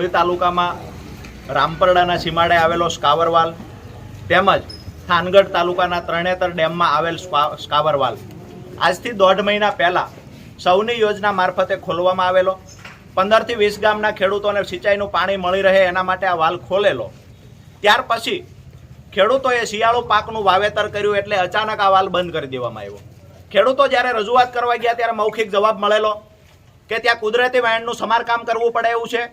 મૂળી તાલુકામાં રામપરડાના સીમાડે આવેલો સ્કાવરવાલ તેમજ થાનગઢ તાલુકાના ત્રણેતર ડેમમાં આવેલ સ્કાવરવાલ. આજથી દોઢ મહિના પહેલાં સૌની યોજના મારફતે ખોલવામાં આવેલો. પંદરથી વીસ ગામના ખેડૂતોને સિંચાઈનું પાણી મળી રહે એના માટે આ વાલ ખોલેલો. ત્યાર પછી ખેડૂતોએ શિયાળુ પાકનું વાવેતર કર્યું એટલે અચાનક આ વાલ બંધ કરી દેવામાં આવ્યો. ખેડૂતો જ્યારે રજૂઆત કરવા ગયા ત્યારે મૌખિક જવાબ મળેલો કે ત્યાં કુદરતી વાયણનું સમારકામ કરવું પડે એવું છે.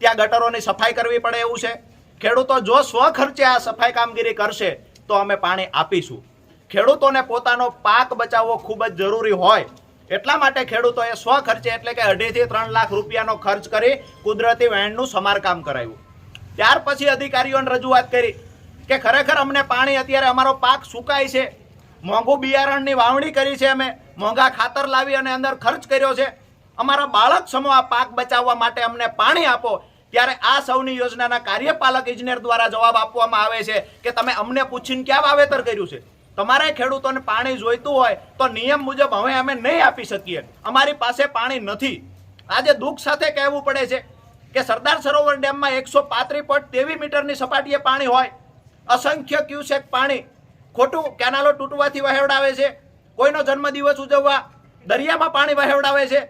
ત્યાં ગટરોની સફાઈ કરવી પડે એવું છે? ખેડૂતો જો સ્વખર્ચે આ સફાઈ કામગીરી કરશે, તો અમે પાણી આપીશું. ખેડૂતોને પોતાનો પાક બચાવવો ખૂબ જ જરૂરી હોય. એટલા માટે ખેડૂતોએ સ્વખર્ચે એટલે કે અઢીથી ત્રણ લાખ રૂપિયાનો ખર્ચ કરી કુદરતી વહેણનું સમારકામ કરાવ્યું. ત્યાર પછી અધિકારીઓને રજૂઆત કરી કે ખરેખર અમને પાણી અત્યારે અમારો પાક સુકાય છે. મોંઘું બિયારણની વાવણી કરી છે અમે. મોંઘા ખાતર લાવી અને અંદર ખર્ચ કર્યો છે. અમારા બાળક સમૂહ આ પાક બચાવવા માટે અમને પાણી આપો. ત્યારે આ સૌની યોજનાના કાર્યપાલક ઇજનેર દ્વારા જવાબ આપવામાં આવે છે કે તમે અમને પૂછીને ક્યાં વાવેતર કર્યું છે? તમારે ખેડૂતોને પાણી જોઈતું હોય તો નિયમ મુજબ હવે અમે નહીં આપી શકીએ. અમારી પાસે પાણી નથી. આજે દુઃખ સાથે કહેવું પડે છે કે સરદાર સરોવર ડેમમાં એકસો પાંત્રીસ પોઈન્ટ તેવી મીટરની સપાટીએ પાણી હોય. અસંખ્ય ક્યુસેક પાણી ખોટું કેનાલો તૂટવાથી વહેવડાવે છે. કોઈનો જન્મદિવસ ઉજવવા દરિયામાં પાણી વહેવડાવે છે.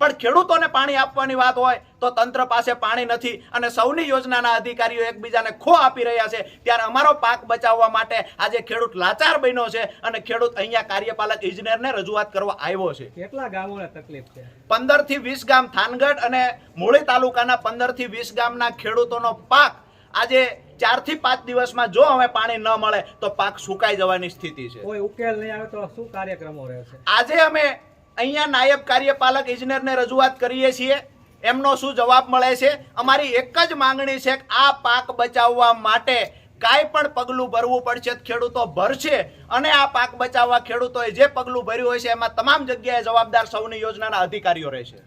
પણ ખેડૂતોને પાણી આપવાની વાત હોય તો તંત્ર પાસે પાણી નથી અને સૌની યોજનાના અધિકારીઓ એકબીજાને ખો આપી રહ્યા છે. ત્યારે અમારો પાક બચાવવા માટે આજે ખેડૂત લાચાર બન્યો છે અને ખેડૂત અહીંયા કાર્યપાલક ઇજનેરને રજૂઆત કરવા આવ્યો છે. કેટલા ગામોને તકલીફ છે? પંદરથી વીસ ગામ થાનગઢ અને મૂળી તાલુકાના પંદરથી વીસ ગામના ખેડૂતોનો પાક આજે ચારથી પાંચ દિવસમાં જો હવે પાણી ન મળે તો પાક સુકાઈ જવાની સ્થિતિ છે. કોઈ ઉકેલ નહીં આવે તો શું કાર્યક્રમો રહેશે? આજે અમે અહીંયા નાયબ કાર્યપાલક ઇજનેરને રજૂઆત કરીએ છીએ. એમનો શું જવાબ મળે છે? અમારી એક જ માંગણી છે કે આ પાક બચાવવા માટે કાંઈ પણ પગલું ભરવું પડશે. ખેડૂતો ભરશે અને આ પાક બચાવવા ખેડૂતોએ જે પગલું ભર્યું હોય છે, એમાં તમામ જગ્યાએ જવાબદાર સૌની યોજનાના અધિકારીઓ રહેશે.